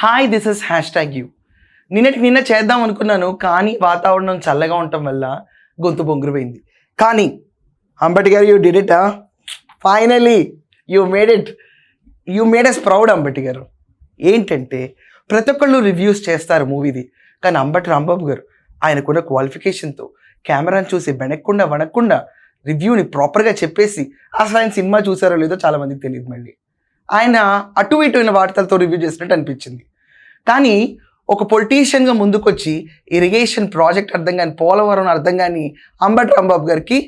Hi this is hashtag you. నిన్నటి నిన్న చేద్దాం అనుకున్నాను కానీ వాతావరణం చల్లగా ఉండటం వల్ల గొంతు బొంగురుపోయింది. కానీ Ambati garu you did it finally you made it you made us proud Ambati garu. ఏంటంటే ప్రతి ఒక్కళ్ళు రివ్యూస్ చేస్తారు మూవీది కానీ అంబటి రాంబాబు గారు ఆయనకున్న క్వాలిఫికేషన్తో కెమెరాని చూసి వెనక్కుండా వనక్కుండా రివ్యూని ప్రాపర్గా చెప్పేసి అసలు ఆయన సినిమా చూసారో లేదో చాలామందికి తెలియదు మళ్ళీ. ఆయన అటు ఇటు అయిన వార్తలతో రివ్యూ చేసినట్టు అనిపించింది. కానీ ఒక పొలిటీషియన్గా ముందుకొచ్చి ఇరిగేషన్ ప్రాజెక్ట్ అర్థం కాని పోలవరం అర్థం కాని అంబట్ రాంబాబు గారికి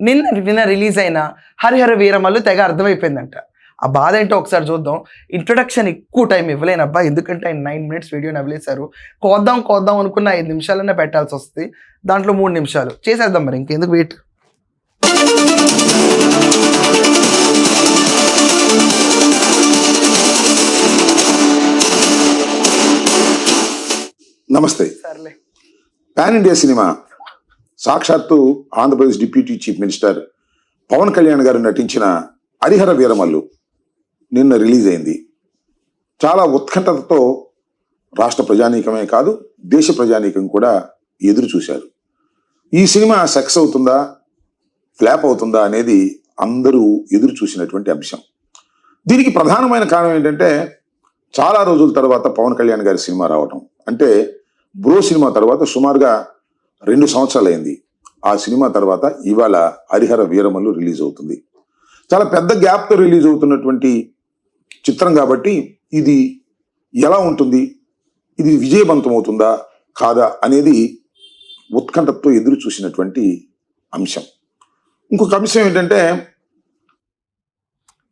నిన్న నిన్న రిలీజ్ అయిన హరిహర వీరమల్లు తెగ అర్థమైపోయిందంట. ఆ బాధ ఏంటో ఒకసారి చూద్దాం. ఇంట్రొడక్షన్ ఎక్కువ టైం ఇవ్వలేనబ్బా ఎందుకంటే ఆయన నైన్ మినిట్స్ వీడియోని అవ్వలేశారు కోద్దాం కోద్దాం అనుకున్న ఐదు నిమిషాలన్నా పెట్టాల్సి వస్తుంది. దాంట్లో మూడు నిమిషాలు. చేసేద్దాం మరి ఇంకెందుకు వెయిట్ నమస్తే. పాన్ ఇండియా సినిమా సాక్షాత్తు Andhra Pradesh deputy chief minister Pavan Kalyan garu నటించిన హరిహర వీరమల్లు నిన్న రిలీజ్ అయింది. చాలా ఉత్కంఠతతో రాష్ట్ర ప్రజానీకమే కాదు దేశ ప్రజానీకం కూడా ఎదురు చూశారు. ఈ సినిమా సక్సెస్ అవుతుందా ఫ్లాప్ అవుతుందా అనేది అందరూ ఎదురు చూసినటువంటి అంశం. దీనికి ప్రధానమైన కారణం ఏంటంటే చాలా రోజుల తర్వాత పవన్ కళ్యాణ్ గారి సినిమా రావటం. అంటే బ్రో సినిమా తర్వాత సుమారుగా రెండు సంవత్సరాలు అయింది ఆ సినిమా తర్వాత ఇవాళ హరిహర వీరమల్లు రిలీజ్ అవుతుంది. చాలా పెద్ద గ్యాప్తో రిలీజ్ అవుతున్నటువంటి చిత్రం కాబట్టి ఇది ఎలా ఉంటుంది? ఇది విజయవంతం అవుతుందా కాదా? అనేది ఉత్కంఠతో ఎదురు చూసినటువంటి అంశం. ఇంకొక అంశం ఏంటంటే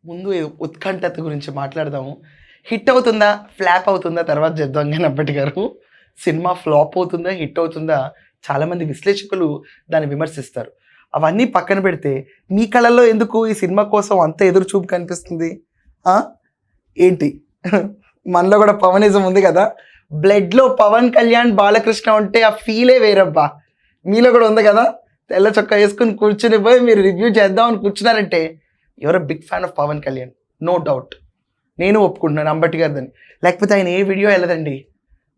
ముందు ఉత్కంఠత గురించి మాట్లాడదాము. హిట్ అవుతుందా? ఫ్లాప్ అవుతుందా? తర్వాత చెప్దాం కానీ అప్పటి గారు. సినిమా ఫ్లాప్ అవుతుందా హిట్ అవుతుందా చాలామంది విశ్లేషకులు దాన్ని విమర్శిస్తారు. అవన్నీ పక్కన పెడితే మీ కళల్లో ఎందుకు ఈ సినిమా కోసం అంత ఎదురు చూపు కనిపిస్తుంది ఏంటి? మనలో కూడా పవనిజం ఉంది కదా? బ్లడ్లో పవన్ కళ్యాణ్ బాలకృష్ణ ఉంటే ఆ ఫీలే వేరబ్బా. మీలో కూడా ఉంది కదా? తెల్ల చొక్కా వేసుకుని కూర్చుని పోయి మీరు రివ్యూ చేద్దామని కూర్చున్నారంటే your big fan of Pavan Kalyan? No doubt నేను ఒప్పుకుంటున్నాను అంబటి గారిదని. లేకపోతే ఆయన ఏ వీడియో వెళ్ళదండి.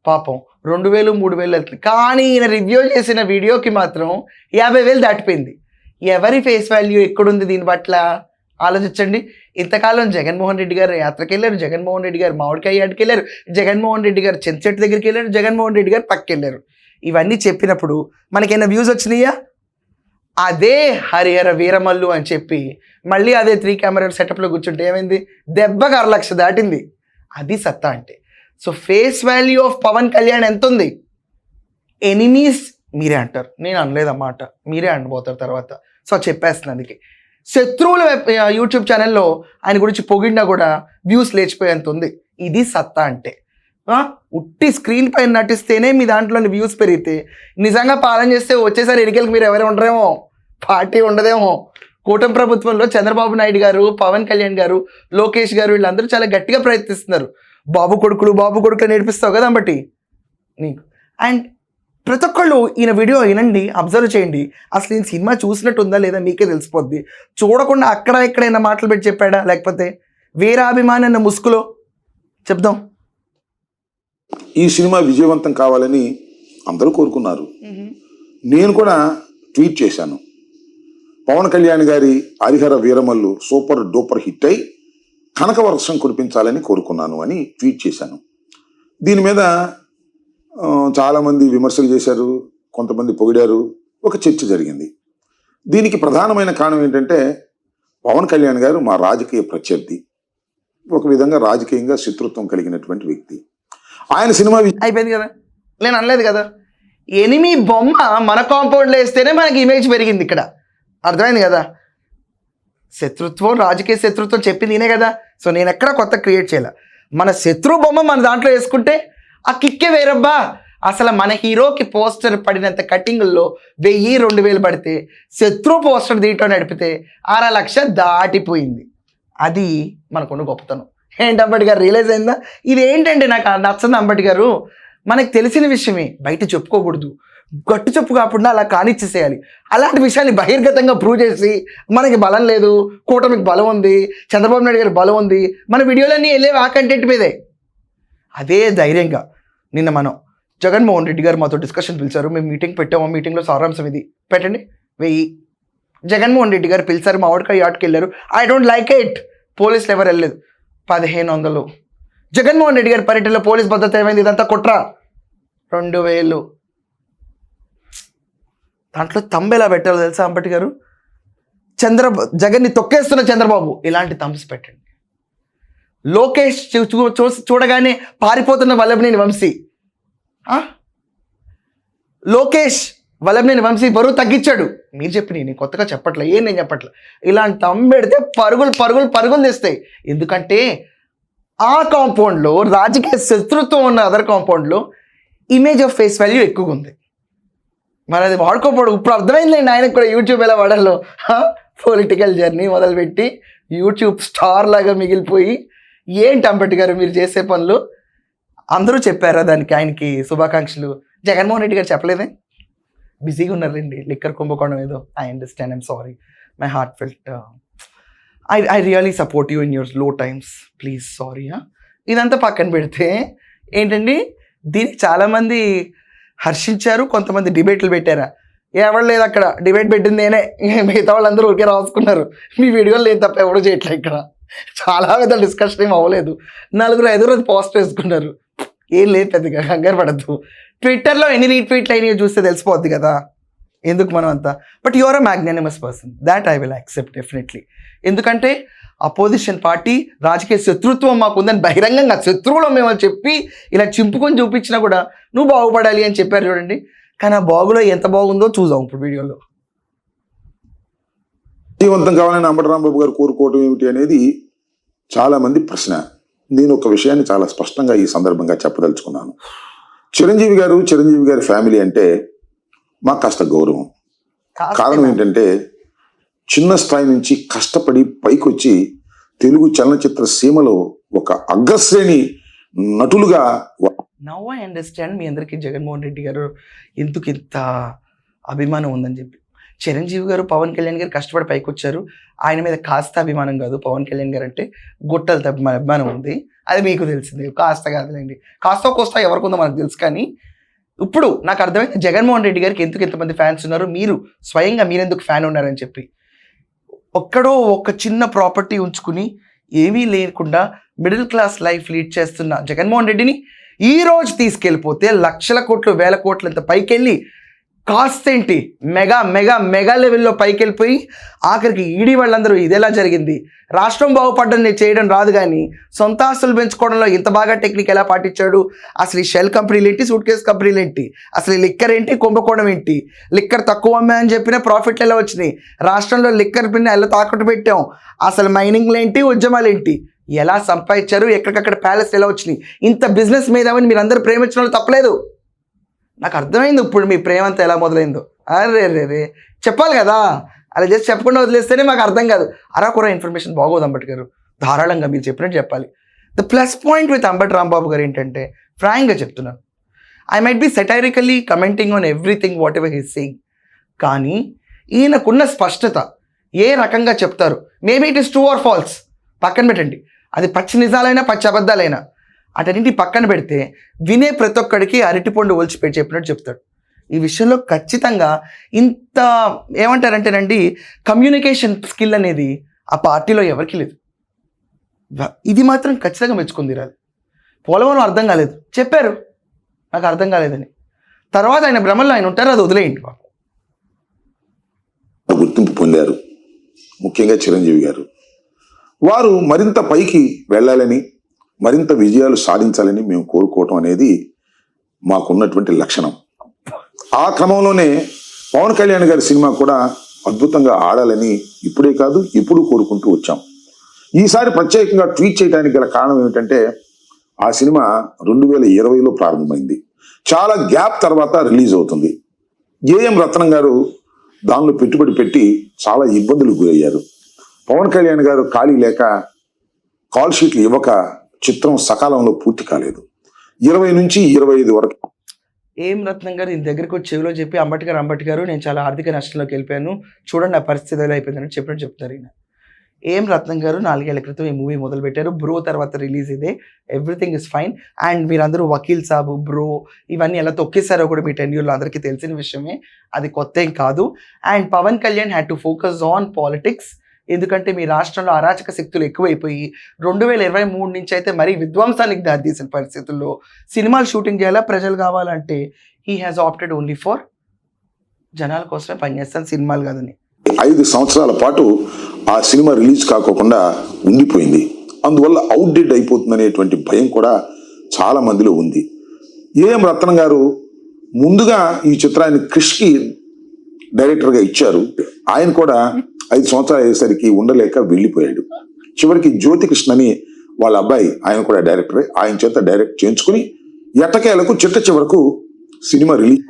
పాపం రెండు వేలు మూడు వేలు వెళ్తుంది. కానీ ఈయన రివ్యూ చేసిన వీడియోకి మాత్రం యాభై వేలు దాటిపోయింది. ఎవరి ఫేస్ వాల్యూ ఎక్కడుంది దీని పట్ల? ఆలోచించండి. ఇంతకాలం జగన్మోహన్ రెడ్డి గారు యాత్రకి వెళ్ళారు. జగన్మోహన్ రెడ్డి గారు మామిడికాయ యాడికి వెళ్ళారు. జగన్మోహన్ రెడ్డి గారు చెంచెట్టు దగ్గరికి వెళ్ళారు. జగన్మోహన్ రెడ్డి గారు పక్కకి వెళ్ళారు. ఇవన్నీ చెప్పినప్పుడు మనకేమైనా వ్యూస్ వచ్చినాయా? అదే హరిహర వీరమల్లు అని చెప్పి మళ్ళీ అదే త్రీ కెమెరా సెటప్లో కూర్చుంటే ఏమైంది? దెబ్బకి అరలక్ష దాటింది. అది సత్తా అంటే. So face value of Pavan Kalyan ఎంత ఉంది ఎనిమీస్ మీరే అంటారు. నేను అనలేదన్నమాట మీరే అనబోతారు తర్వాత. సో చెప్పేస్తుంది అందుకే. శత్రువుల యూట్యూబ్ ఛానల్లో ఆయన గురించి పొగిడినా కూడా వ్యూస్ లేచిపోయేంత ఉంది. ఇది సత్తా అంటే. ఉట్టి స్క్రీన్ పైన నటిస్తేనే మీ దాంట్లోని వ్యూస్ పెరిగితే నిజంగా పాలన చేస్తే వచ్చేసారి ఎన్నికలకు మీరు ఎవరు ఉండరేమో? పార్టీ ఉండదేమో? కూటమి ప్రభుత్వంలో చంద్రబాబు నాయుడు గారు పవన్ కళ్యాణ్ గారు లోకేష్ గారు వీళ్ళందరూ చాలా గట్టిగా ప్రయత్నిస్తున్నారు. బాబు కొడుకులు బాబు కొడుకులు నేర్పిస్తావు కదా బట్టి నీకు అండ్ ప్రతి ఒక్కళ్ళు ఈయన వీడియో వినండి అబ్జర్వ్ చేయండి. అసలు ఈయన సినిమా చూసినట్టు ఉందా లేదా మీకే తెలిసిపోద్ది. చూడకుండా అక్కడ ఎక్కడైనా మాటలు పెట్టి చెప్పాడా? లేకపోతే వీరాభిమాని అన్న ముసుగులో? చెప్దాం. ఈ సినిమా విజయవంతం కావాలని అందరూ కోరుకున్నారు. నేను కూడా ట్వీట్ చేశాను. పవన్ కళ్యాణ్ గారి Harihara Veeramallu super duper hit అయి కనక వర్షం కురిపించాలని కోరుకున్నాను అని ట్వీట్ చేశాను. దీని మీద చాలామంది విమర్శలు చేశారు కొంతమంది పొగిడారు ఒక చర్చ జరిగింది. దీనికి ప్రధానమైన కారణం ఏంటంటే పవన్ కళ్యాణ్ గారు మా రాజకీయ ప్రత్యర్థి ఒక విధంగా రాజకీయంగా శత్రుత్వం కలిగినటువంటి వ్యక్తి. ఆయన సినిమా వి- అయిపోయింది కదా? నేను అనలేదు కదా? ఎనిమి బొమ్మ మన కాంపౌండ్లో వేస్తేనే మనకి ఇమేజ్ పెరిగింది ఇక్కడ. అర్థమైంది కదా? శత్రుత్వం రాజకీయ శత్రుత్వం చెప్పింది ఈయనే కదా? సో నేను ఎక్కడ కొత్త క్రియేట్ చేయాల. మన శత్రు బొమ్మ మన దాంట్లో వేసుకుంటే ఆ కిక్కే వేరబ్బా. అసలు మన హీరోకి పోస్టర్ పడినంత కటింగుల్లో వెయ్యి రెండు వేలు పడితే శత్రు పోస్టర్ దీంట్లో నడిపితే అర లక్ష దాటిపోయింది. అది మనకున్న గొప్పతనం. ఏంటి అంబటి గారు రియలైజ్ అయిందా? ఇది ఏంటంటే నాకు నచ్చదు అంబటి గారు? మనకు తెలిసిన విషయమే. బయట చెప్పుకోకూడదు. గట్టు చెప్పు కాకుండా అలా కానిచ్చేసేయాలి. అలాంటి విషయాన్ని బహిర్గతంగా ప్రూవ్ చేసి మనకి బలం లేదు కూటమికి బలం ఉంది చంద్రబాబు నాయుడు గారికి బలం ఉంది మన వీడియోలన్నీ వెళ్ళేవి ఆ కంటెంట్ మీదే. అదే ధైర్యంగా నిన్న మనం జగన్మోహన్ రెడ్డి గారు మాతో డిస్కషన్ పిలిచారు. మేము మీటింగ్ పెట్టాము. మీటింగ్లో సారాంశం ఇది. పెట్టండి. వెయ్యి. జగన్మోహన్ రెడ్డి గారు పిలిచారు. మా ఆవిడకాయ యాట్కి వెళ్ళారు. ఐ డోంట్ లైక్ ఇట్ పోలీసులు ఎవరు వెళ్ళలేదు. పదిహేను వందలు. జగన్మోహన్ రెడ్డి గారి పర్యటనలో పోలీస్ భద్రత ఏమైంది? ఇదంతా కుట్ర. రెండు వేలు. దాంట్లో తంబు ఎలా పెట్టాలో తెలుసా అంబటి గారు? చంద్ర జగన్ని తొక్కేస్తున్న చంద్రబాబు ఇలాంటి తంబ్స్ పెట్టండి. లోకేష్ చూ- చూడగానే పారిపోతున్న వల్లభనేని వంశీ. లోకేష్ వల్లభనేని వంశీ బరువు తగ్గించాడు. మీరు చెప్పి నేను కొత్తగా చెప్పట్లే ఏం నేను చెప్పట్లే. ఇలాంటి తంబు పెడితే పరుగులు పరుగులు పరుగులు తెస్తాయి. ఎందుకంటే ఆ కాంపౌండ్లో రాజకీయ శత్రుత్వం ఉన్న అదర్ కాంపౌండ్లో ఇమేజ్ ఆఫ్ ఫేస్ వాల్యూ ఎక్కువగా ఉంది. మరి అది వాడుకోపోడు. ఇప్పుడు అర్థమైందండి ఆయనకు కూడా యూట్యూబ్ ఎలా వాడాలో. పొలిటికల్ జర్నీ మొదలుపెట్టి యూట్యూబ్ స్టార్ లాగా మిగిలిపోయి ఏంటి అంబేద్కర్ గారు మీరు చేసే పనులు? అందరూ చెప్పారా దానికి ఆయనకి శుభాకాంక్షలు? జగన్మోహన్ రెడ్డి గారు చెప్పలేదే? బిజీగా ఉన్నారండి లిక్కర్ కుంభకోణం ఏదో. I understand I'm sorry my heart felt I I really support you in యువర్లో times please sorry ఇదంతా పక్కన పెడితే ఏంటండి? దీనికి చాలామంది హర్షించారు కొంతమంది డిబేట్లు పెట్టారా? ఎవరు లేదు అక్కడ. డిబేట్ పెట్టింది నేనే. మిగతా వాళ్ళందరూ ఊరికే రాసుకున్నారు. మీ వీడియోలు లేదు తప్ప ఎవరు చేయట్లేదు ఇక్కడ. చాలా పెద్ద డిస్కషన్ ఏం అవ్వలేదు. నలుగురు ఐదుగురు పోస్ట్ వేసుకున్నారు. ఏం లేదు పెద్దగా కంగారు పడద్దు. ట్విట్టర్లో ఎన్ని రీట్వీట్లు అయినాయో చూస్తే తెలిసిపోద్ది కదా. ఎందుకు మనం అంతా but your uh magnanimous person that I will accept definitely ఎందుకంటే అపోజిషన్ పార్టీ రాజకీయ శత్రుత్వం మాకు ఉందని బహిరంగంగా శత్రువులు మేము అని చెప్పి ఇలా చింపుకొని చూపించినా కూడా నువ్వు బాగుపడాలి అని చెప్పారు చూడండి. కానీ ఆ బాగులో ఎంత బాగుందో చూద్దాం ఇప్పుడు వీడియోలో. విజయవంతం కావాలని అంబటరాంబాబు గారు కోరుకోవటం ఏమిటి అనేది చాలామంది ప్రశ్న. నేను ఒక విషయాన్ని చాలా స్పష్టంగా ఈ సందర్భంగా చెప్పదలుచుకున్నాను. చిరంజీవి గారు చిరంజీవి గారి ఫ్యామిలీ అంటే మాకు కాస్త గౌరవం. కారణం ఏంటంటే చిన్న స్థాయి నుంచి కష్టపడి పైకొచ్చి తెలుగు చలనచిత్ర సీమలో ఒక అగ్రశ్రేణి నటులుగా నవ్ ఐ అండర్స్టాండ్ మీ అందరికీ జగన్మోహన్ రెడ్డి గారు ఎందుకు ఇంత అభిమానం ఉందని చెప్పి. చిరంజీవి గారు పవన్ కళ్యాణ్ గారు కష్టపడి పైకి వచ్చారు ఆయన మీద కాస్త అభిమానం కాదు. పవన్ కళ్యాణ్ గారు అంటే గుట్టలు తప్ప అభిమానం ఉంది. అది మీకు తెలిసింది. కాస్త కాదులేండి. కాస్త కోస్తా ఎవరికి ఉందో మనకు తెలుసు కానీ ఇప్పుడు నాకు అర్థమైంది. జగన్మోహన్ రెడ్డి గారికి ఎందుకు ఎంతమంది ఫ్యాన్స్ ఉన్నారు? మీరు స్వయంగా మీరెందుకు ఫ్యాన్ ఉన్నారని చెప్పి. ఒక్కడో ఒక చిన్న ప్రాపర్టీ ఉంచుకుని ఏమీ లేకుండా మిడిల్ క్లాస్ లైఫ్ లీడ్ చేస్తున్న జగన్మోహన్ రెడ్డిని ఈ రోజు తీసుకెళ్ళిపోతే లక్షల కోట్లు వేల కోట్లు ఇంత పైకెళ్ళి కాస్ట్ ఏంటి మెగా మెగా మెగా లెవెల్లో పైకి వెళ్ళిపోయి ఆఖరికి ఈడీ వాళ్ళందరూ ఇదేలా జరిగింది. రాష్ట్రం బాగుపడడం నేను చేయడం రాదు కానీ సొంత ఆస్తులు పెంచుకోవడంలో ఇంత బాగా టెక్నిక్ ఎలా పాటించాడు? అసలు ఈ షెల్ కంపెనీలు ఏంటి? సూట్ కేస్ కంపెనీలు ఏంటి? అసలు ఈ లిక్కర్ ఏంటి? కుంభకోణం ఏంటి? లిక్కర్ తక్కువ అమ్మే అని చెప్పిన ప్రాఫిట్లు ఎలా వచ్చినాయి? రాష్ట్రంలో లిక్కర్ పిన్న ఎలా తాకట్టు పెట్టాం? అసలు మైనింగ్లు ఏంటి? ఉద్యమాలు ఏంటి? ఎలా సంపాదించారు? ఎక్కడికక్కడ ప్యాలెస్ ఎలా వచ్చినాయి? ఇంత బిజినెస్ మీద మీరు అందరూ ప్రేమించడం తప్పలేదు. నాకు అర్థమైంది ఇప్పుడు మీ ప్రేమ అంతా ఎలా మొదలైందో. అరే రే రే. చెప్పాలి కదా. అలా జస్ట్ చెప్పకుండా వదిలేస్తేనే మాకు అర్థం కాదు. అరాకుర ఇన్ఫర్మేషన్ బాగోదు అంబట్ గారు. ధారాళంగా మీరు చెప్పినట్టు చెప్పాలి. The plus point with Ambati Rambabu garu ఏంటంటే ఫ్రాంక్గా చెప్తున్నాను. I might be satirically commenting on everything whatever he's saying కానీ ఈయనకున్న స్పష్టత ఏ రకంగా చెప్తారు? Maybe it is true or false పక్కన పెట్టండి. అది పచ్చి నిజాలైనా పచ్చి అబద్ధాలైనా. అటన్నింటి పక్కన పెడితే వినే ప్రతి ఒక్కడికి అరటిపండు ఒలిచి పెట్టి చెప్పినట్టు చెప్తాడు. ఈ విషయంలో ఖచ్చితంగా ఇంత ఏమంటారంటేనండి కమ్యూనికేషన్ స్కిల్ అనేది ఆ పార్టీలో ఎవరికి లేదు. ఇది మాత్రం ఖచ్చితంగా మెచ్చుకుంది రాదు పోలవరం అర్థం కాలేదు. చెప్పారు. నాకు అర్థం కాలేదని. తర్వాత ఆయన భ్రమల్లో ఆయన ఉంటారు అది వదిలేయండి పాపం గుర్తింపు పొందారు. ముఖ్యంగా చిరంజీవి గారు. వారు మరింత పైకి వెళ్ళాలని మరింత విజయాలు సాధించాలని మేము కోరుకోవటం అనేది మాకున్నటువంటి లక్షణం. ఆ క్రమంలోనే పవన్ కళ్యాణ్ గారి సినిమా కూడా అద్భుతంగా ఆడాలని ఇప్పుడే కాదు ఇప్పుడు కోరుకుంటూ వచ్చాం. ఈసారి ప్రత్యేకంగా ట్వీట్ చేయడానికి గల కారణం ఏమిటంటే ఆ సినిమా రెండు వేల ఇరవైలో ప్రారంభమైంది. చాలా గ్యాప్ తర్వాత రిలీజ్ అవుతుంది. ఏఎం రత్నం గారు దానిలో పెట్టుబడి పెట్టి చాలా ఇబ్బందులు గురయ్యారు. పవన్ కళ్యాణ్ గారు ఖాళీ లేక కాల్ షీట్లు ఇవ్వక చిత్రం సకాలంలో పూర్తి కాలేదు. ఇరవై నుంచి ఇరవై ఐదు వరకు. ఏం రత్నం గారు ఇంత దగ్గరకు వచ్చి చెవిలో చెప్పి అంబటి గారు అంబటి గారు నేను చాలా ఆర్థిక నష్టంలోకి వెళ్ళిపోయాను. చూడండి నా పరిస్థితి ఎలా అయిపోయిందని చెప్పినట్టు చెప్తారు ఈయన. ఏం రత్నం గారు నాలుగేళ్ళ క్రితం ఈ మూవీ మొదలు పెట్టారు బ్రో తర్వాత రిలీజ్ ఇదే. ఎవ్రీథింగ్ ఇస్ ఫైన్ అండ్ మీరందరూ వకీల్ సాబు బ్రో ఇవన్నీ ఎలా తొక్కేసారో కూడా మీ టెన్యూర్లో అందరికీ తెలిసిన విషయమే. అది కొత్త ఏం కాదు. And Pavan Kalyan had to focus on politics ఎందుకంటే మీ రాష్ట్రంలో అరాచక శక్తులు ఎక్కువైపోయి రెండు వేల ఇరవై మూడు నుంచి అయితే మరీ విధ్వంసానికి దారితీసిన పరిస్థితుల్లో సినిమాలు షూటింగ్ చేయాలా ప్రజలు కావాలంటే he has opted only for జనాల కోసమే పనిచేస్తాను సినిమాలు కాదని. ఐదు సంవత్సరాల పాటు ఆ సినిమా రిలీజ్ కాకోకుండా ఉండిపోయింది. అందువల్ల అవుట్డేట్ అయిపోతుందనేటువంటి భయం కూడా చాలా మందిలో ఉంది. ఏఎం రత్నం గారు ముందుగా ఈ చిత్రాన్ని క్రిష్కి డైరెక్టర్గా ఇచ్చారు. ఆయన కూడా ఐదు సంవత్సరాలు అయ్యేసరికి ఉండలేక వెళ్ళిపోయాడు. చివరికి జ్యోతి కృష్ణ అని వాళ్ళ అబ్బాయి ఆయన కూడా డైరెక్టరే ఆయన చేత డైరెక్ట్ చేయించుకుని ఎట్టకేలకు చిట్ట చివరకు సినిమా రిలీజ్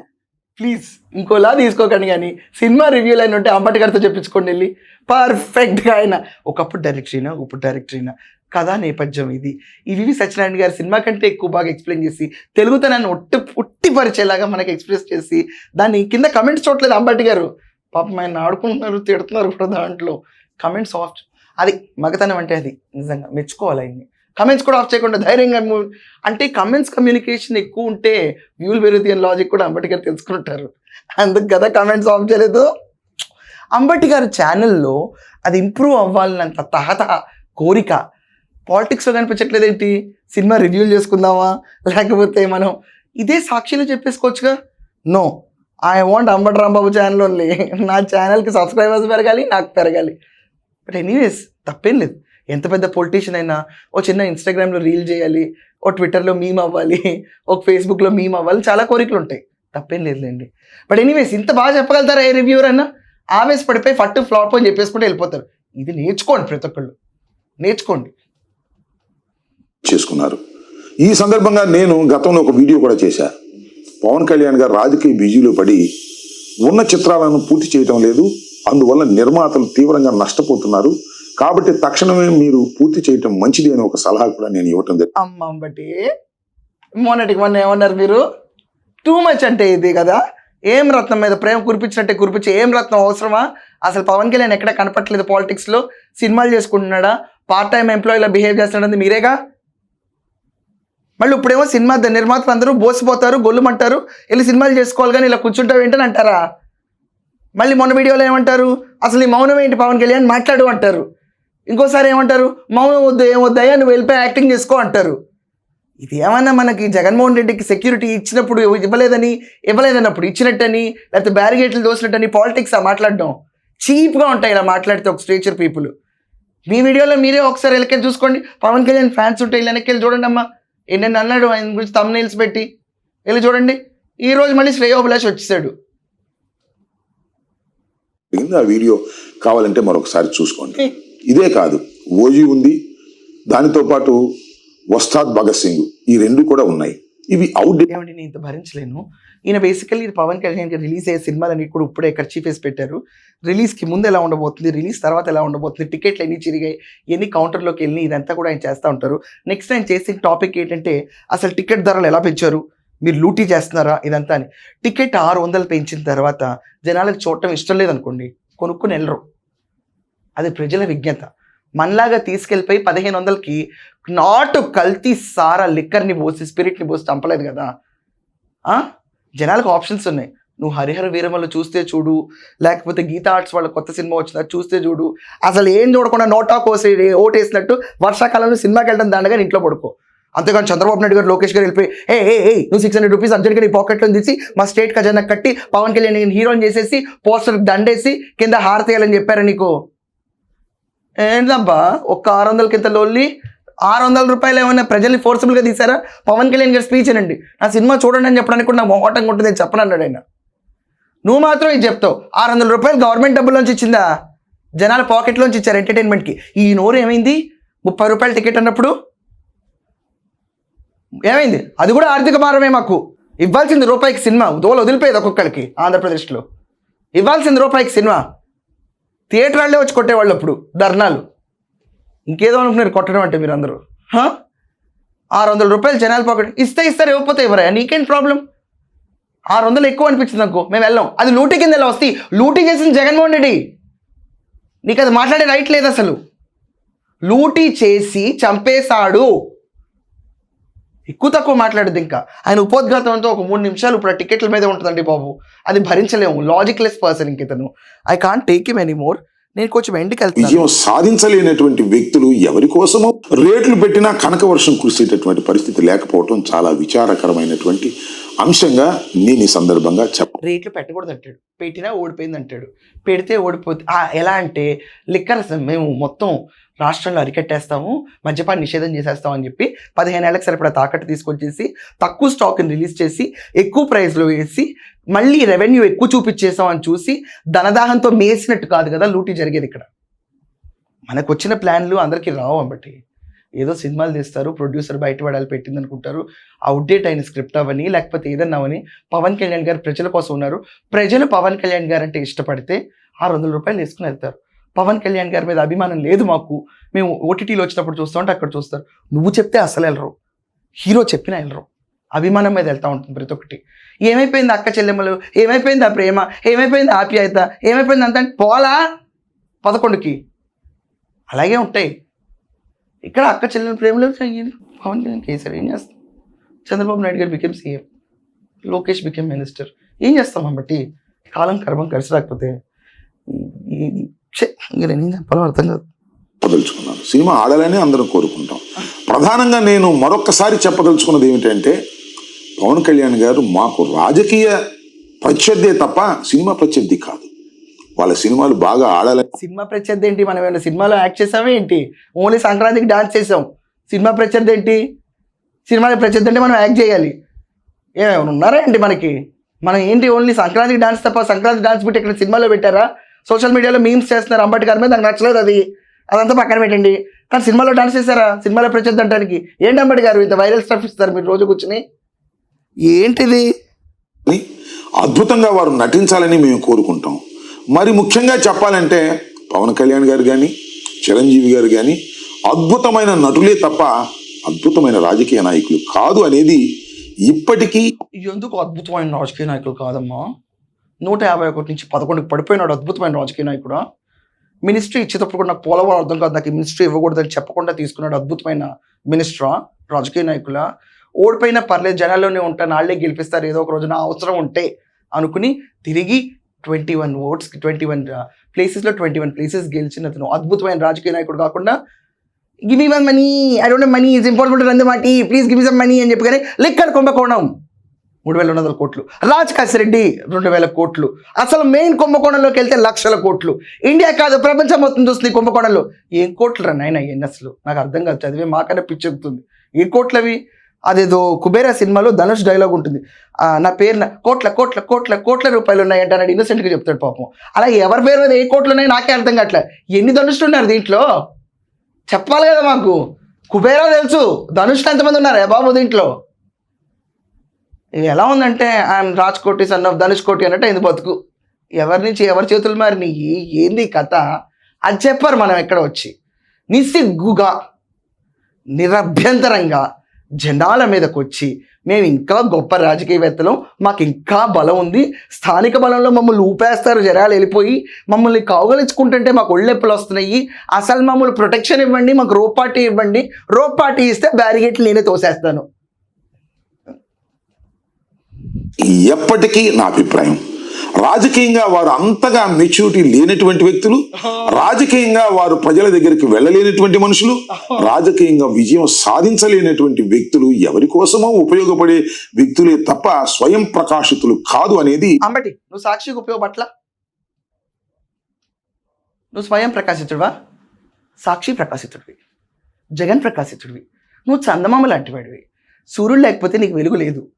ప్లీజ్ ఇంకోలా తీసుకోకండి కానీ సినిమా రివ్యూలు అయిన ఉంటే అంబటి గారితో చెప్పించుకోండి వెళ్ళి. పర్ఫెక్ట్గా ఆయన. ఒకప్పుడు డైరెక్టర్ అయినా ఒకప్పుడు డైరెక్టర్ అయినా కథా నేపథ్యం ఇది. ఇవి సత్యనారాయణ గారి సినిమా కంటే ఎక్కువ బాగా ఎక్స్ప్లెయిన్ చేసి తెలుగుతనాన్ని ఒట్టి ఉట్టిపరిచేలాగా మనకి ఎక్స్ప్రెస్ చేసి దాన్ని కింద కమెంట్స్ చూడలేదు అంబటి గారు. పాపం ఆయన ఆడుకుంటున్నారు తిడుతున్నారు కూడా దాంట్లో. కమెంట్స్ ఆఫ్ అది మగతనం అంటే అది నిజంగా మెచ్చుకోవాలి ఆయన్ని. కమెంట్స్ కూడా ఆఫ్ చేయకుండా ధైర్యంగా అంటే కమెంట్స్ కమ్యూనికేషన్ ఎక్కువ ఉంటే వ్యూది అని లాజిక్ కూడా అంబటి గారు తెలుసుకుంటారు. అందుకు కదా కమెంట్స్ ఆఫ్ చేయలేదు. అంబటి గారు ఛానల్లో అది ఇంప్రూవ్ అవ్వాలన్నంత తహత కోరిక. పాలిటిక్స్లో కనిపించట్లేదు ఏంటి సినిమా రివ్యూలు చేసుకుందామా? లేకపోతే మనం ఇదే సాక్షిలో చెప్పేసుకోవచ్చుగా? No I want Ambati Rambabu channel only నా ఛానల్కి సబ్స్క్రైబర్స్ పెరగాలి నాకు పెరగాలి. బట్ ఎనీవేస్ తప్పేం లేదు. ఎంత పెద్ద పొలిటీషియన్ అయినా ఓ చిన్న ఇన్స్టాగ్రామ్లో రీల్ చేయాలి ఓ ట్విట్టర్లో మీమ్ అవ్వాలి ఒక ఫేస్బుక్లో మీమ్ అవ్వాలి చాలా కోరికలు ఉంటాయి తప్పేం లేదులేండి. బట్ ఎనీవేస్ ఇంత బాగా చెప్పగలుగుతారా ఏ రివ్యూర్ ఆవేస్ పడిపోయి ఫస్ట్ ఫ్లాప్ అని చెప్పేసుకుంటే వెళ్ళిపోతారు. ఇది నేర్చుకోండి ప్రతి ఒక్కళ్ళు. నేర్చుకోండి. చేసుకున్నారు. ఈ సందర్భంగా నేను గతంలో ఒక వీడియో కూడా చేశా. పవన్ కళ్యాణ్ గారు రాజకీయ బిజీలో పడి ఉన్న చిత్రాలను పూర్తి చేయటం లేదు. అందువల్ల నిర్మాతలు తీవ్రంగా నష్టపోతున్నారు. కాబట్టి తక్షణమే మీరు పూర్తి చేయటం మంచిది అని ఒక సలహా కూడా నేను ఇవ్వటం జరిగింది. బట్టి మొన్నటికి మొన్న ఏమన్నారు మీరు? టూ మచ్ అంటే ఇది కదా. ఏం రత్నం మీద ప్రేమ కురిపించినట్టే కురిపించి ఏం రత్నం అవసరమా? అసలు పవన్ కళ్యాణ్ ఎక్కడ కనపట్లేదు పాలిటిక్స్లో సినిమాలు చేసుకుంటున్నాడా? పార్ట్ టైం ఎంప్లాయీలా బిహేవ్ చేస్తున్నాడు మీరేగా? మళ్ళీ ఇప్పుడేమో సినిమా ద- నిర్మాతలు అందరూ బోసిపోతారు గొల్లుమంటారు. వెళ్ళి సినిమాలు చేసుకోవాలి కానీ ఇలా కూర్చుంటావు ఏంటని అంటారా? మళ్ళీ మొన్న వీడియోలో ఏమంటారు? అసలు ఈ మౌనం ఏంటి పవన్ కళ్యాణ్? మాట్లాడు అంటారు. ఇంకోసారి ఏమంటారు? మౌనం వద్దు ఏం వద్దయ్యా నువ్వు వెళ్ళిపోయి యాక్టింగ్ చేసుకో అంటారు. ఇది ఏమన్నా మనకి జగన్మోహన్ రెడ్డికి సెక్యూరిటీ ఇచ్చినప్పుడు ఇవ్వలేదని ఇవ్వలేదన్నప్పుడు ఇచ్చినట్టని లేకపోతే బ్యారిగేట్లు దోసినట్టని పాలిటిక్స్ ఆ మాట్లాడడం? చీప్గా ఉంటాయి ఇలా మాట్లాడితే ఒక స్ట్రేచర్ పీపుల్ మీ వీడియోలో మీరే ఒకసారి వెళ్ళకెళ్ళి చూసుకోండి. పవన్ కళ్యాణ్ ఫ్యాన్స్ ఉంటే వెళ్ళి వెనక్కి వెళ్ళి చూడండి అమ్మా ఎన్నెన్ని అన్నాడు ఆయన గురించి తమ్నైల్స్ పెట్టి. వెళ్ళి చూడండి. ఈ రోజు మళ్ళీ శ్రేయోభిలాష్ వచ్చేసాడు. ఆ వీడియో కావాలంటే మరొకసారి చూసుకోండి. ఇదే కాదు ఓజీ ఉంది. దానితో పాటు వస్తాద్ భగత్ సింగ్. ఈ రెండు కూడా ఉన్నాయి. ఇవి అవుట్డేట్ ఏమండి నేను ఇంత భరించలేను. ఈయన బేసికల్లీ పవన్ కళ్యాణ్ గారు రిలీజ్ అయ్యే సినిమాలన్నీ కూడా ఇప్పుడే ఇక్కడ వేసి పెట్టారు. రిలీజ్కి ముందు ఎలా ఉండబోతుంది రిలీజ్ తర్వాత ఎలా ఉండబోతుంది టికెట్లు ఎన్ని చిరిగాయి ఎన్ని కౌంటర్లోకి వెళ్ళి ఇదంతా కూడా ఆయన చేస్తూ ఉంటారు. నెక్స్ట్ ఆయన చేసిన టాపిక్ ఏంటంటే అసలు టికెట్ ధరలు ఎలా పెంచారు? మీరు లూటీ చేస్తున్నారా? ఇదంతా అని. టికెట్ ఆరు వందలు పెంచిన తర్వాత జనాలకు చూడటం ఇష్టం లేదనుకోండి కొనుక్కుని వెళ్ళరు. అది ప్రజల విజ్ఞత. మనలాగా తీసుకెళ్ళిపోయి పదిహేను వందలకి నాటు కల్తీ సారా లిక్కర్ని పోసి స్పిరిట్ని పోసి చంపలేదు కదా. జనాలకు ఆప్షన్స్ ఉన్నాయి. నువ్వు హరిహర వీరమల్లు చూస్తే చూడు లేకపోతే గీతా ఆర్ట్స్ వాళ్ళ కొత్త సినిమా వచ్చిందా చూస్తే చూడు. అసలు ఏం చూడకుండా నోటా కోసి ఓటేసినట్టు వర్షాకాలంలో సినిమాకి వెళ్ళడం దండగా ఇంట్లో పడుకో. అంతేకాని చంద్రబాబు నాయుడు గారు లోకేష్ గారు వెళ్ళిపోయి ఏ ఏ ఏ నువ్వు సిక్స్ హండ్రెడ్ రూపీస్ అర్జెంట్గా నీ పాకెట్లో తీసి మా స్టేట్ ఖజానా కట్టి పవన్ కళ్యాణ్ హీరోని చేసేసి పోస్టర్ దండేసి కింద హారతేయాలని చెప్పారు నీకు? ఏంటబ్బా ఒక్క ఆరు వందల కింద లోల్లి ఆరు వందల రూపాయలు ఏమైనా ప్రజల్ని ఫోర్సబుల్గా తీసారా పవన్ కళ్యాణ్ గారి స్పీచ్ అనండి. నా సినిమా చూడండి అని చెప్పడానికి కూడా నాకు మొహటంగా ఉంటుంది అని చెప్పను అన్నాడు ఆయన. నువ్వు మాత్రం ఇది చెప్తావు. ఆరు వందల రూపాయలు గవర్నమెంట్ డబ్బుల్లోంచి ఇచ్చిందా? జనాల పాకెట్లోంచి ఇచ్చారు ఎంటర్టైన్మెంట్కి ఈ నోరు ఏమైంది? ముప్పై రూపాయల టికెట్ అన్నప్పుడు? ఏమైంది? అది కూడా ఆర్థిక భారమే మాకు. ఇవ్వాల్సింది రూపాయికి సినిమా. దోలు వదిలిపోయేది ఒక్కొక్కరికి ఆంధ్రప్రదేశ్లో. ఇవ్వాల్సింది రూపాయికి సినిమా. థియేటర్ వాళ్ళే వచ్చి కొట్టేవాళ్ళు అప్పుడు ధర్నాలు. ఇంకేదో అనుకున్నారు కొట్టడం అంటే మీరు అందరూ ఆరు వందల రూపాయలు జనాలు పాకెట్. ఇస్తే ఇస్తారు ఇవ్వకపోతే ఇవ్వరా నీకేం ప్రాబ్లం? ఆరు వందలు ఎక్కువ అనిపించింది అనుకో మేము వెళ్ళాం. అది లూటీ కింద ఎలా వస్తాయి లూటీ చేసింది జగన్మోహన్ రెడ్డి. నీకు అది మాట్లాడే రైట్ లేదు అసలు. లూటీ చేసి చంపేశాడు. ఎక్కువ తక్కువ మాట్లాడదు ఇంకా. ఆయన ఉపోద్ఘాతంతో ఒక మూడు నిమిషాలు ఇప్పుడు ఆ టికెట్ల మీద ఉంటుందండి బాబు. అది భరించలేము. లాజిక్లెస్ పర్సన్ ఇంక ఇతను. I can't take him any more నేను కొంచెం ఎండ్కి వెళ్తాను. విజయం సాధించలేనటువంటి వ్యక్తులు ఎవరి కోసమో రేట్లు పెట్టినా కనక వర్షం కురిసేటటువంటి పరిస్థితి లేకపోవటం చాలా విచారకరమైనటువంటి అంశంగా నేను ఈ సందర్భంగా చెప్ప రేట్లు పెట్టకూడదు అంటాడు పెట్టినా ఓడిపోయింది అంటాడు పెడితే ఓడిపోతే ఎలా అంటే లిక్కర్ మేము మొత్తం రాష్ట్రంలో అరికట్టేస్తాము మద్యపాన నిషేధం చేసేస్తాం అని చెప్పి పదిహేను ఏళ్ళకి సరిపడా తాకట్టు తీసుకొచ్చేసి తక్కువ స్టాక్ని రిలీజ్ చేసి ఎక్కువ ప్రైస్లో వేసి మళ్ళీ రెవెన్యూ ఎక్కువ చూపించేసాం అని చూసి ధనదాహంతో మేసినట్టు కాదు కదా లూటీ జరిగేది ఇక్కడ. మనకు వచ్చిన ప్లాన్లు అందరికీ రావు బట్టి ఏదో సినిమాలు తీస్తారు ప్రొడ్యూసర్ బయట పడాలి పెట్టింది అనుకుంటారు అవుట్డేట్ అయిన స్క్రిప్ట్ అవని లేకపోతే ఏదన్నా అవని పవన్ కళ్యాణ్ గారు ప్రజల కోసం ఉన్నారు. ప్రజలు పవన్ కళ్యాణ్ గారు అంటే ఇష్టపడితే ఆరు వందల రూపాయలు వేసుకుని వెళ్తారు. పవన్ కళ్యాణ్ గారి మీద అభిమానం లేదు మాకు. మేము ఓటీటీలో వచ్చినప్పుడు చూస్తూ ఉంటే అక్కడ చూస్తారు. నువ్వు చెప్తే అసలు వెళ్ళరు. హీరో చెప్పినా వెళ్ళరు. అభిమానం మీద వెళ్తూ ఉంటుంది ప్రతి ఒక్కటి. ఏమైపోయింది అక్క చెల్లెమ్మలు? ఏమైపోయింది ఆ ప్రేమ? ఏమైపోయింది ఆప్యాయత? ఏమైపోయింది అంత? పోలా? పదకొండుకి. అలాగే ఉంటాయి. ఇక్కడ అక్క చెల్లెల ప్రేమలో పవన్ కళ్యాణ్ కేసీఆర్ ఏం చేస్తాం? Chandrababu Naidu garu become CM Lokesh become minister ఏం చేస్తాం కాబట్టి కాలం కర్మం కలిసి రాకపోతే ఇంక నేను ఏం చెప్పాలో అర్థం కాదు. చెప్పదలుచుకున్నాను. సినిమా ఆడాలని అందరం కోరుకుంటాం. ప్రధానంగా నేను మరొక్కసారి చెప్పదలుచుకున్నది ఏమిటంటే పవన్ కళ్యాణ్ గారు మాకు రాజకీయ ప్రత్యర్థే తప్ప సినిమా ప్రత్యర్థి కాదు. వాళ్ళ సినిమాలు బాగా ఆడాలని సినిమా ప్రత్యర్థి ఏంటి? మనం ఏమైనా సినిమాలో యాక్ట్ చేసామా ఏంటి? ఓన్లీ సంక్రాంతికి డాన్స్ చేసాం. సినిమా ప్రత్యర్థి ఏంటి? సినిమాలో ప్రత్యర్థి అంటే మనం యాక్ట్ చేయాలి. ఏమైనా ఉన్నారా ఏంటి మనకి? మనం ఏంటి ఓన్లీ సంక్రాంతికి డాన్స్ తప్ప సంక్రాంతి డాన్స్ పెట్టి ఇక్కడ సినిమాలో పెట్టారా? సోషల్ మీడియాలో మీమ్స్ చేస్తున్నారు అంబేద్కర్ మీద నాకు నచ్చలేదు అది. అదంతా పక్కన పెట్టండి. కానీ సినిమాలో డాన్స్ చేశారా? సినిమాలో ప్రత్యర్థి అంటానికి. ఏంటి అంబేద్కర్ ఇంత వైరల్ స్టఫ్ ఇస్తారు మీరు రోజు కూర్చుని? ఏంటిది? అద్భుతంగా వారు నటించాలని మేము కోరుకుంటాం. మరి ముఖ్యంగా చెప్పాలంటే పవన్ కళ్యాణ్ గారు కానీ చిరంజీవి గారు కానీ అద్భుతమైన నటులే తప్ప అద్భుతమైన రాజకీయ నాయకులు కాదు అనేది ఇప్పటికీ ఎందుకు అద్భుతమైన రాజకీయ నాయకులు కాదమ్మా? నూట యాభై ఒకటి నుంచి పదకొండుకి పడిపోయినాడు అద్భుతమైన రాజకీయ నాయకుడు. మినిస్ట్రీ ఇచ్చేటప్పుడు కూడా నాకు పోలవరం అర్థం కాదు నాకు మినిస్ట్రీ ఇవ్వకూడదని చెప్పకుండా తీసుకున్నాడు అద్భుతమైన మినిస్ట్రా రాజకీయ నాయకుల. ఓడిపోయినా పర్లేదు జనాల్లోనే ఉంటా వాళ్ళే గెలిపిస్తారు ఏదో ఒక రోజు నా అవసరం ఉంటే అనుకుని తిరిగి ట్వంటీ వన్ ఓట్స్కి ట్వంటీ వన్ ప్లేసెస్లో ట్వంటీ వన్ ప్లేసెస్ గెలిచిన అతను. అద్భుతమైన రాజకీయ నాయకుడు కాకుండా give me one money I don't money is important run మాటి ప్లీజ్ గివ్ సమ్ మనీ అని చెప్పి కానీ లెక్కర్ కుంభకోణం. మూడు వేల రెండు వందల కోట్లు. రాజ్ కాశిరెడ్డి రెండు వేల కోట్లు. అసలు మెయిన్ కుంభకోణంలోకి వెళ్తే లక్షల కోట్లు. ఇండియా కాదు ప్రపంచం మొత్తం చూస్తుంది ఈ కుంభకోణంలో. ఏం కోట్లు రా నాయన ఎన్ని అసలు? నాకు అర్థం కాదు చదివే మాకనే పిచ్చెక్కుతుంది ఏ కోట్లవి? అదేదో కుబేరా సినిమాలో ధనుష్ డైలాగ్ ఉంటుంది. నా పేరున కోట్ల కోట్ల కోట్ల కోట్ల రూపాయలు ఉన్నాయంట అన్నాడు ఇన్నోసెంట్గా చెప్తాడు పాపం. అలా ఎవరి పేరు మీద ఏ కోట్లు ఉన్నాయి నాకే అర్థం కావట్లే ఎన్ని ధనుష్లు ఉన్నారు దీంట్లో? చెప్పాలి కదా మాకు. కుబేరా తెలుసు. ధనుష్లు ఎంతమంది ఉన్నారే బాబు దీంట్లో? ఎలా ఉందంటే I'm Raj Koti son of Dhanush కోటి అన్నట్టు అయింది బతుకు. ఎవరి నుంచి ఎవరి చేతులు మారినాయి ఏంది కథ? అది చెప్పారు మనం ఎక్కడ వచ్చి. నిస్సిగ్గుగా నిరభ్యంతరంగా జనాల మీదకు వచ్చి మేము ఇంకా గొప్ప రాజకీయవేత్తలం మాకు ఇంకా బలం ఉంది. స్థానిక బలంలో మమ్మల్ని ఊపేస్తారు జనాలు వెళ్ళిపోయి మమ్మల్ని కౌగలించుకుంటుంటే మాకు ఒళ్ళెప్పులు వస్తున్నాయి? అసలు మమ్మల్ని ప్రొటెక్షన్ ఇవ్వండి మాకు రోపాటి ఇవ్వండి. రోపాటి ఇస్తే బ్యారిగేట్లు నేనే తోసేస్తాను. ఎప్పటికీ నా అభిప్రాయం. రాజకీయంగా వారు అంతగా మెచ్యూరిటీ లేనటువంటి వ్యక్తులు రాజకీయంగా వారు ప్రజల దగ్గరికి వెళ్ళలేనటువంటి మనుషులు రాజకీయంగా విజయం సాధించలేనటువంటి వ్యక్తులు ఎవరి కోసమో ఉపయోగపడే వ్యక్తులే తప్ప స్వయం ప్రకాశితులు కాదు అనేది అంబటి నువ్వు సాక్షికి ఉపయోగపట్ల నువ్వు స్వయం ప్రకాశితుడివా? సాక్షి ప్రకాశితుడివి. జగన్ ప్రకాశితుడివి. నువ్వు చందమామ లాంటివాడివి. సూర్యుడు లేకపోతే నీకు వెలుగు లేదు.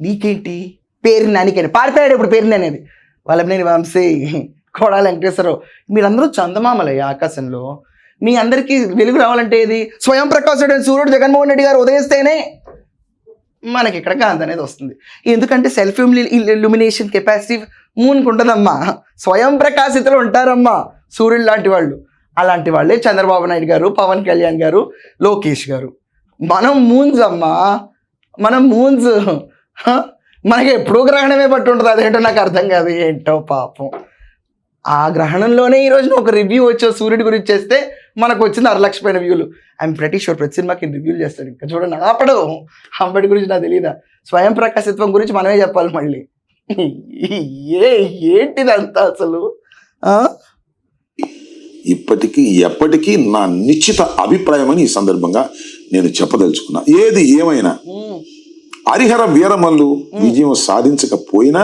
నీకేంటి? పేరు నానికని పారిపోయాడు ఇప్పుడు పేరు అనేది. వాళ్ళని వంశీ కోడా వెంకటేశ్వరరావు. మీరందరూ చందమామలయ్య ఆకాశంలో. మీ అందరికీ వెలుగు రావాలంటే ఏది? స్వయం ప్రకాశుడు సూర్యుడు జగన్మోహన్ రెడ్డి గారు ఉదయిస్తేనే మనకి ఇక్కడ కాంతి అనేది వస్తుంది. ఎందుకంటే సెల్ఫ్ ఇల్యూమినేషన్ కెపాసిటీ మూన్కి ఉంటుందమ్మా స్వయం ప్రకాశితులు ఉంటారమ్మా సూర్యుడు లాంటి వాళ్ళు. అలాంటి వాళ్ళే చంద్రబాబు నాయుడు గారు పవన్ కళ్యాణ్ గారు లోకేష్ గారు. మనం మూన్స్ అమ్మా. మనం మూన్స్ మనకి ఎప్పుడూ గ్రహణమే పట్టు ఉంటుంది. అదేంటో నాకు అర్థం కాదు. ఏంటో పాపం. ఆ గ్రహణంలోనే ఈ రోజున ఒక రివ్యూ వచ్చే సూర్యుడి గురించి చేస్తే మనకు వచ్చింది అర లక్ష పైన వ్యూలు. ఐఎమ్ ప్రతి షూర్ ప్రతి సినిమాకి రివ్యూలు చేస్తాడు. ఇంకా చూడండి ఆపడు అంబటి గురించి నాకు తెలియదా స్వయం ప్రకాశిత్వం గురించి మనమే చెప్పాలి మళ్ళీ. ఏ ఏంటిదంతా అసలు? ఇప్పటికీ ఎప్పటికీ నా నిశ్చిత అభిప్రాయం అని ఈ సందర్భంగా నేను చెప్పదలుచుకున్నా. ఏది ఏమైనా హరిహర వీరమల్లు విజయం సాధించకపోయినా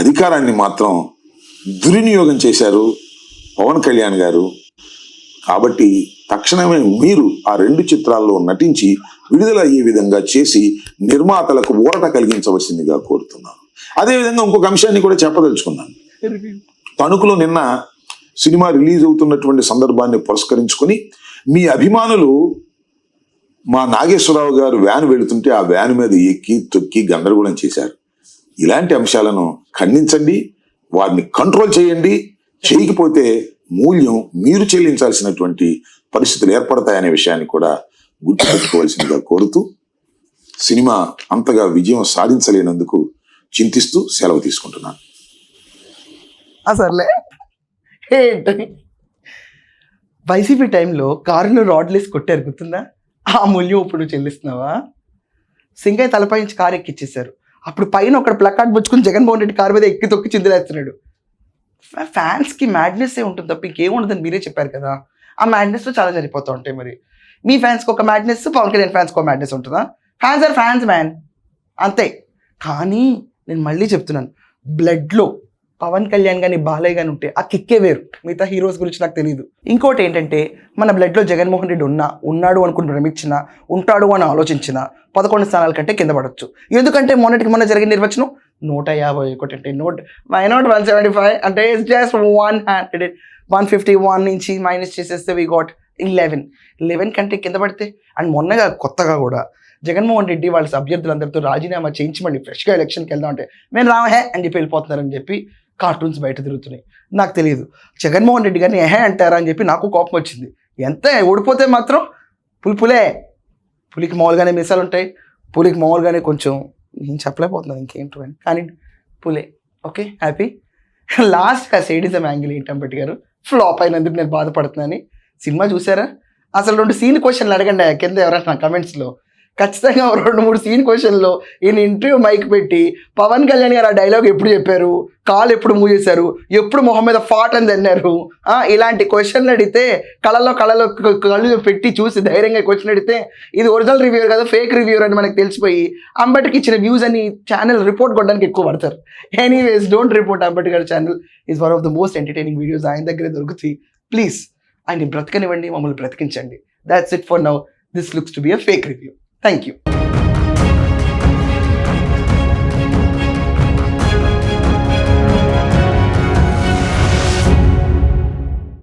అధికారాన్ని మాత్రం దుర్వినియోగం చేశారు పవన్ కళ్యాణ్ గారు. కాబట్టి తక్షణమే మీరు ఆ రెండు చిత్రాల్లో నటించి విడుదల అయ్యే విధంగా చేసి నిర్మాతలకు ఊరట కలిగించవలసిందిగా కోరుతున్నాను. అదేవిధంగా ఇంకొక అంశాన్ని కూడా చెప్పదలుచుకున్నాను. తణుకులో నిన్న సినిమా రిలీజ్ అవుతున్నటువంటి సందర్భాన్ని పురస్కరించుకొని మీ అభిమానులు మా నాగేశ్వరరావు గారు వ్యాన్ వెళుతుంటే ఆ వ్యాన్ మీద ఎక్కి తొక్కి గందరగోళం చేశారు. ఇలాంటి అంశాలను ఖండించండి వారిని కంట్రోల్ చేయండి. చేయకపోతే మూల్యం మీరు చెల్లించాల్సినటువంటి పరిస్థితులు ఏర్పడతాయనే విషయాన్ని కూడా గుర్తుపెట్టుకోవాల్సిందిగా కోరుతూ సినిమా అంతగా విజయం సాధించలేనందుకు చింతిస్తూ సెలవు తీసుకుంటున్నాను. సర్లే వైసీపీ టైంలో కారును రాడ్లేసి కొట్టారు గుర్తుందా? ఆ మూల్యం ఇప్పుడు చెల్లిస్తున్నావా? సింగయ్య తలపై నుంచి కారు ఎక్కిచ్చేశారు. అప్పుడు పైన ఒక ప్లకార్డ్ పుచ్చుకుని జగన్మోహన్ రెడ్డి కారు మీద ఎక్కి తొక్కి చిందులేస్తున్నాడు. ఫ్యాన్స్కి మ్యాడ్నెస్ ఉంటుంది తప్ప ఇంకేముండదని మీరే చెప్పారు కదా. ఆ మ్యాడ్నెస్లో చాలా జరిగిపోతూ ఉంటాయి మరి. మీ ఫ్యాన్స్కి ఒక మ్యాడ్నెస్ పవన్ కళ్యాణ్ ఫ్యాన్స్కి ఒక మ్యాడ్నెస్ ఉంటుందా? ఫ్యాన్స్ ఆర్ ఫ్యాన్స్ మ్యాన్ అంతే. కానీ నేను మళ్ళీ చెప్తున్నాను. బ్లడ్లో పవన్ కళ్యాణ్ కానీ బాలయ్య కానీ ఉంటే ఆ కిక్కే వేరు. మిగతా హీరోస్ గురించి నాకు తెలియదు ఇంకోటి ఏంటంటే మన బ్లడ్లో జగన్మోహన్ రెడ్డి ఉన్నా ఉన్నాడు అనుకుని భ్రమించిన ఉంటాడు అని ఆలోచించిన పదకొండు స్థానాల కంటే కింద పడవచ్చు ఎందుకంటే మొన్నటికి మొన్న జరిగిన నిర్వచనం నూట యాభై ఒకటి అంటే note why not one seventy five అంటే it's just one hundred one fifty one నుంచి మైనస్ చేసేస్తే వి గాట్ ఇలెవెన్ లెవెన్ కంటే కింద పడితే అండ్ మొన్నగా కొత్తగా కూడా జగన్మోహన్ రెడ్డి వాళ్ళ అభ్యర్థులందరితో రాజీనామా చేయించి మళ్ళీ ఫ్రెష్గా ఎలక్షన్కి వెళ్దాం అంటే మేము రామహే అని చెప్పి వెళ్ళిపోతున్నారని చెప్పి కార్టూన్స్ బయట తిరుగుతున్నాయి. నాకు తెలియదు. జగన్మోహన్ రెడ్డి గారిని ఎహే అంటారా అని చెప్పి నాకు కోపం వచ్చింది. ఎంత ఓడిపోతే మాత్రం పులి పులే. పులికి మామూలుగానే మిసాలు ఉంటాయి. పులికి మామూలుగానే కొంచెం నేను చెప్పలేకపోతున్నాను ఇంకేంటో అని. కానీ పులే. ఓకే? హ్యాపీ? లాస్ట్ ఆ సేడిజం యాంగిల్ ఏంటంపటి గారు? ఫ్లాప్ అయినందుకు నేను బాధపడుతున్నాను సినిమా చూసారా? అసలు రెండు సీన్ క్వశ్చన్లు అడగండి. కింద ఎవరైనా కమెంట్స్లో ఖచ్చితంగా రెండు మూడు సీన్ క్వశ్చన్లో ఈయన ఇంటర్వ్యూ మైక్ పెట్టి పవన్ కళ్యాణ్ గారు ఆ డైలాగ్ ఎప్పుడు చెప్పారు? కాల్ ఎప్పుడు మూవ్ చేశారు? ఎప్పుడు మొహం మీద ఫాట్ అని తన్నారు? ఇలాంటి క్వశ్చన్లు అడిగితే కళలో కళలో కళ్ళు పెట్టి చూసి ధైర్యంగా క్వశ్చన్ అడిగితే ఇది ఒరిజినల్ రివ్యూర్ కదా ఫేక్ రివ్యూర్ అని మనకు తెలిసిపోయి అంబటికి ఇచ్చిన వ్యూస్ అని ఛానల్ రిపోర్ట్ కొట్టడానికి ఎక్కువ పడతారు ఎనీవేస్ డోంట్ రిపోర్ట్ అంబటి గారి channel. Is one of the most entertaining videos ఆయన దగ్గరే దొరుకుతాయి. ప్లీజ్ ఆయన్ని బ్రతకనివ్వండి మమ్మల్ని బ్రతికించండి. That's it for now this looks to be a fake review Thank you.